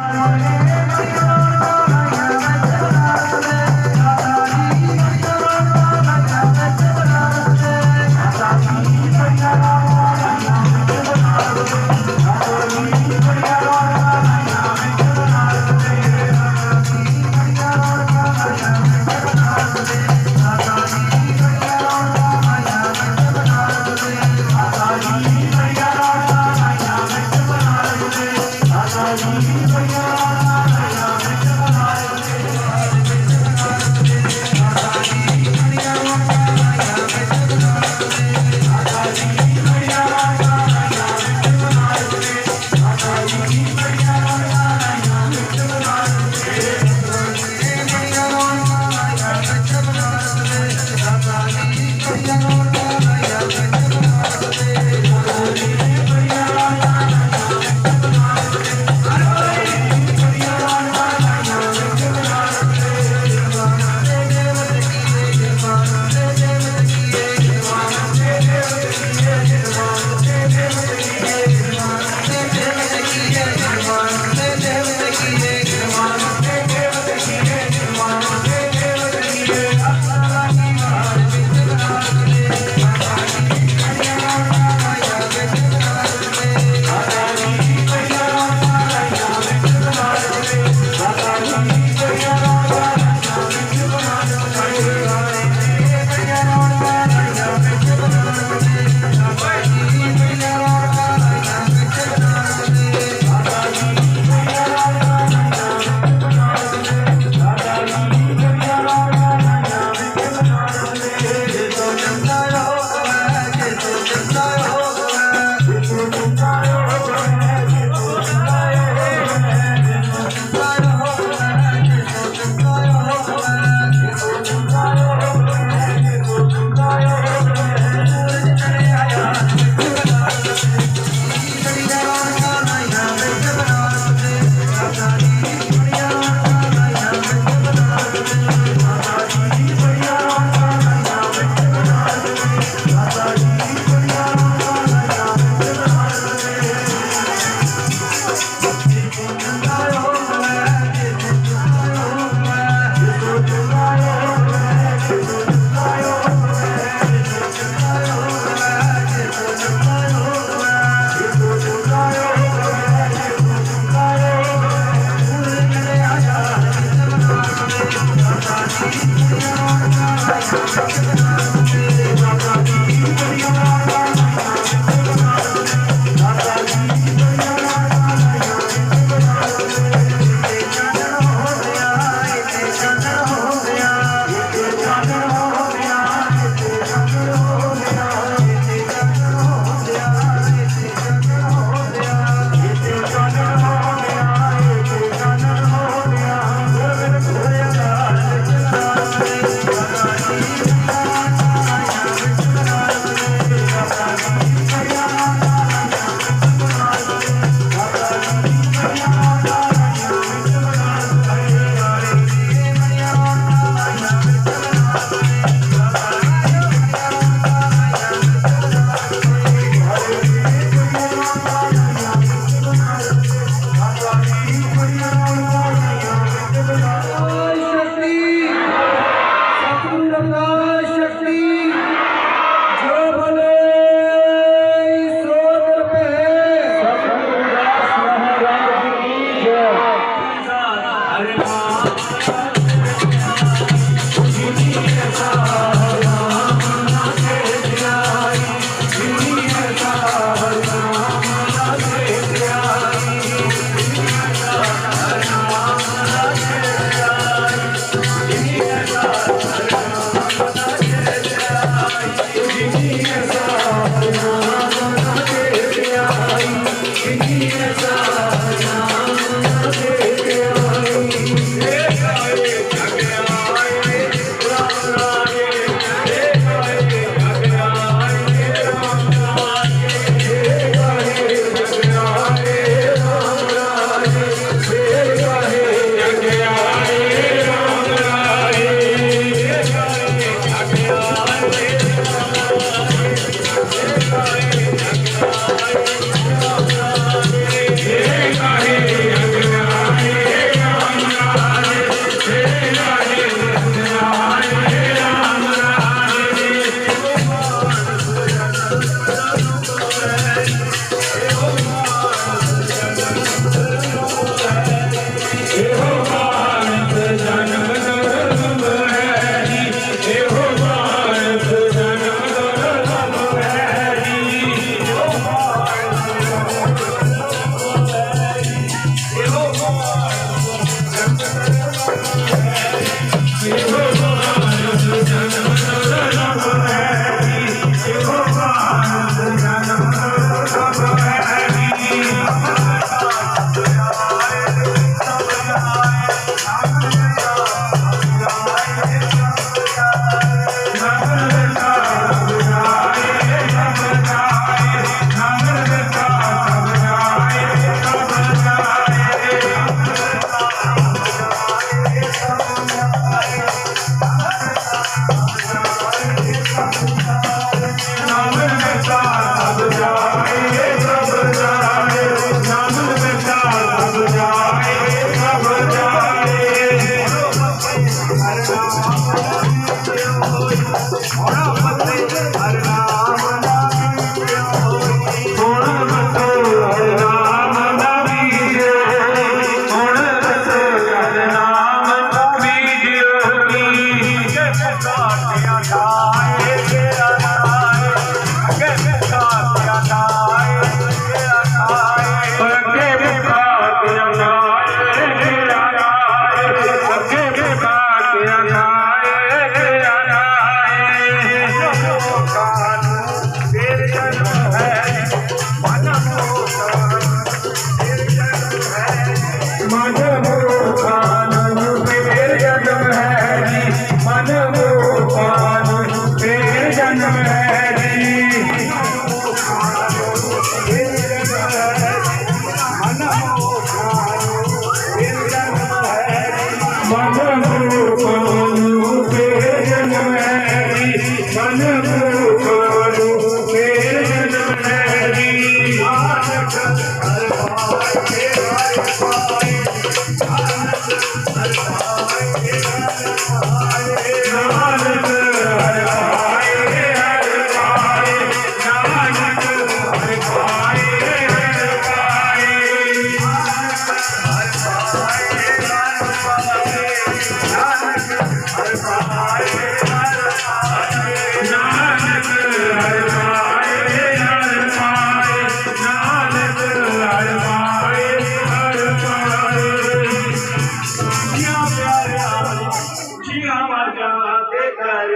Okay. मेरा गाए मन আমার জানাতে চাই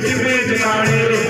ਦੇ ਵਿੱਚ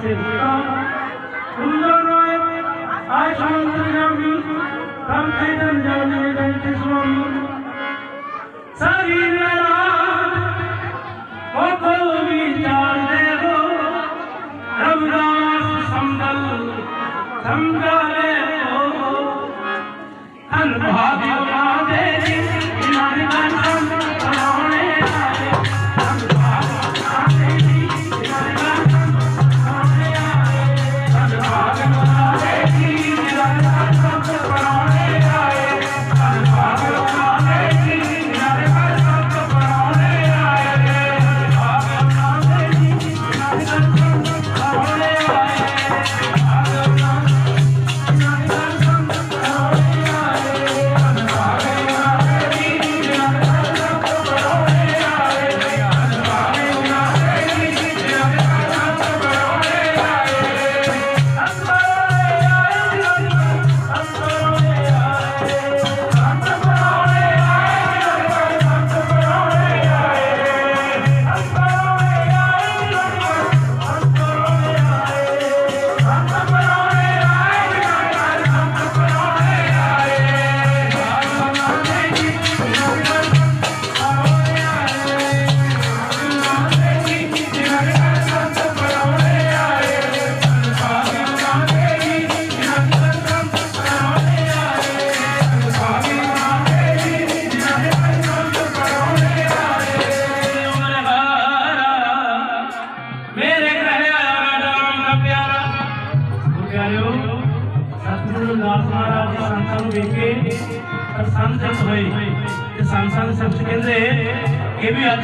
আসছে সুন্দরভাবে আয়সান্ত জামি কাম খাইতাম জামি জানতে স্বামী শরীর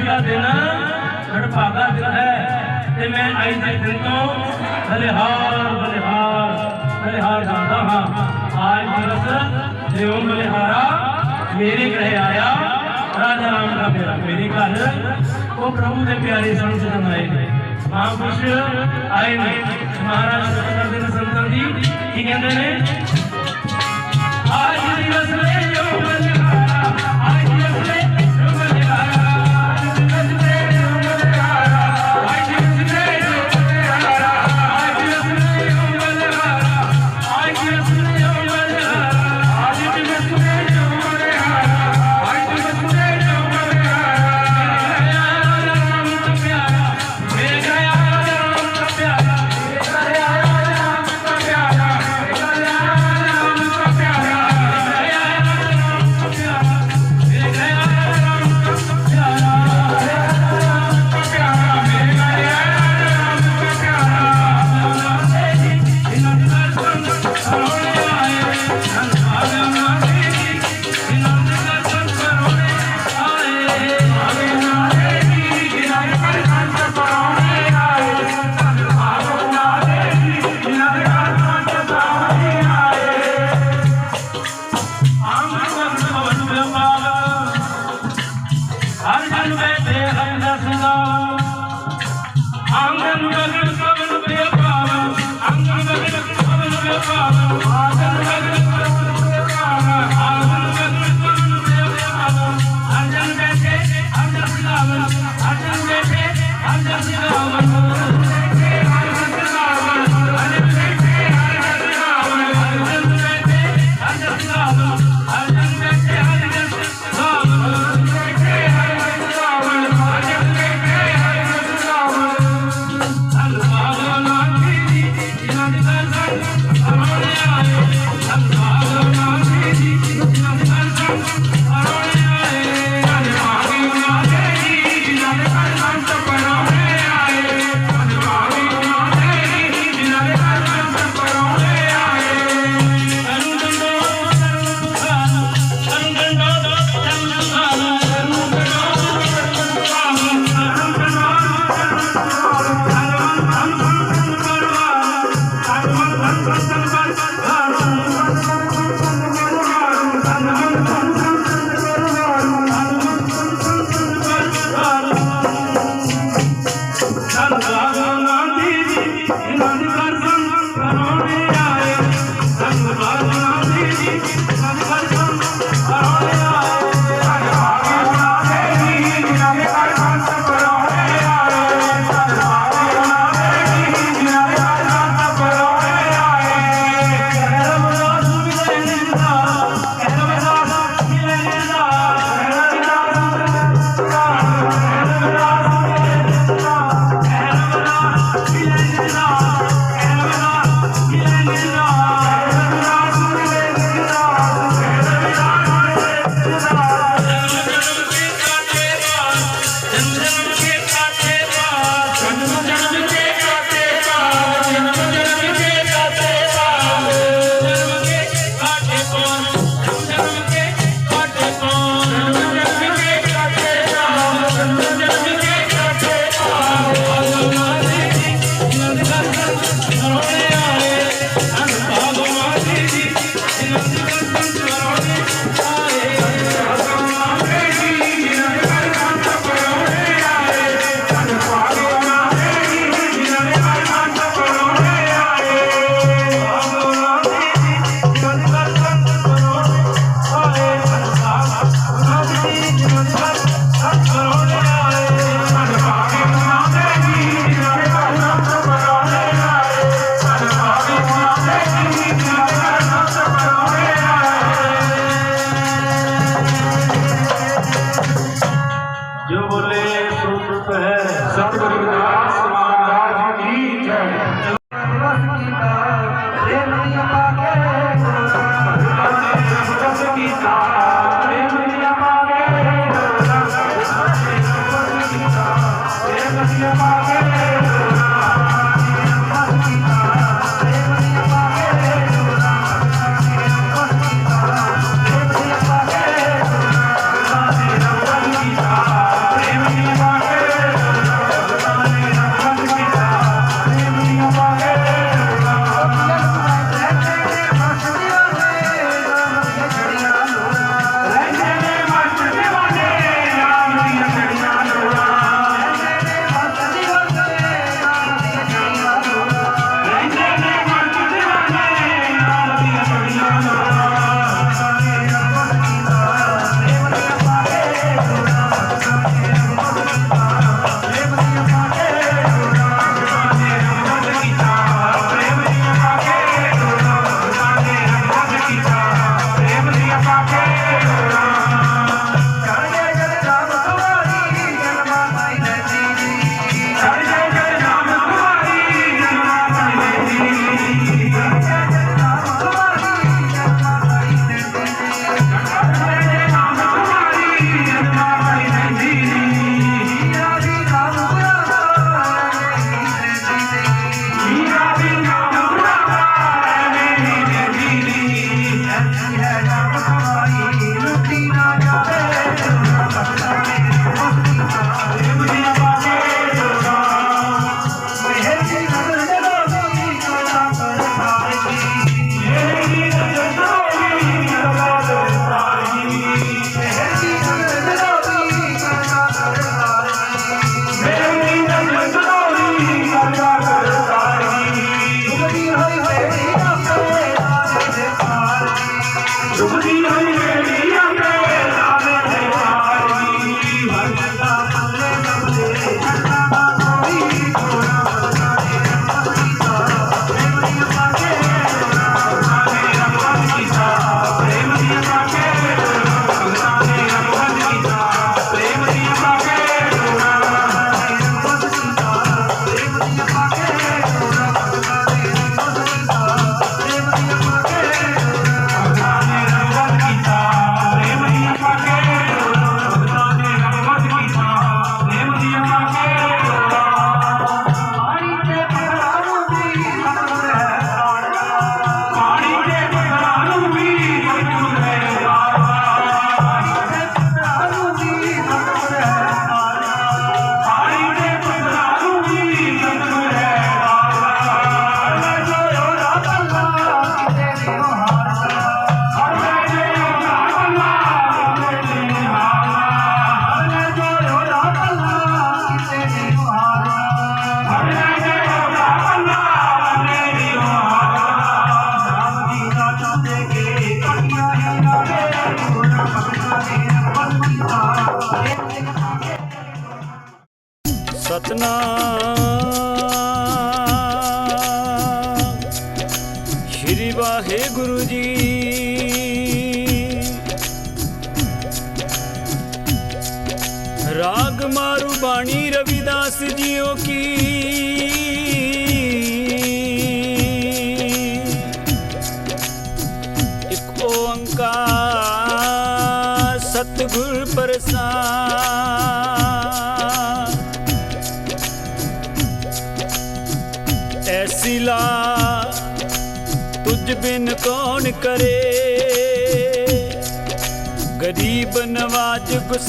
ਦਾ ਦਿਨ ਸੜਭਾਗਾ ਦਿਨ ਹੈ ਤੇ ਮੈਂ ਅੱਜ ਦੇ ਦਿਨ ਤੋਂ ਬਲਿਹਾਰ ਬਲਿਹਾਰ ਬਲਿਹਾਰ ਜਾਂਦਾ ਹਾਂ। ਆਜ ਦਿਵਸ ਜਿਉਂ ਬਲਿਹਾਰਾ, ਮੇਰੇ ਘਰੇ ਆਇਆ ਰਾਜਾ ਰਾਮ ਦਾ ਪਿਆਰਾ, ਮੇਰੇ ਘਰ। ਉਹ ਪ੍ਰਭੂ ਦੇ ਪਿਆਰੇ ਸੰਤ ਜਨ ਆਏ ਨੇ। ਮਾਂ ਕੁਛ ਆਏ ਨੇ। ਮਹਾਰਾਜ ਸਤਿਗੁਰ ਦੇ ਸੰਤਾਂ ਦੀ। ਕੀ ਕਹਿੰਦੇ ਨੇ? ਆਜ ਦਿਵਸ ਜਿਉਂ रावण अटल बेटे अटल रावण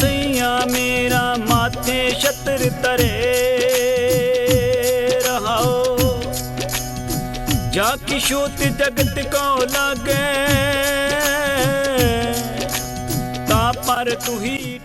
ਸਈਆ ਮੇਰਾ ਮਾਥੇ ਛਤਰ ਤਰੇ ਰਹਾਓ। ਜਾ ਕਿਸ਼ੋਤ ਜਗਤ ਕੋ ਲਾਗੇ? ਤਾ ਪਰ ਤੁਹੀ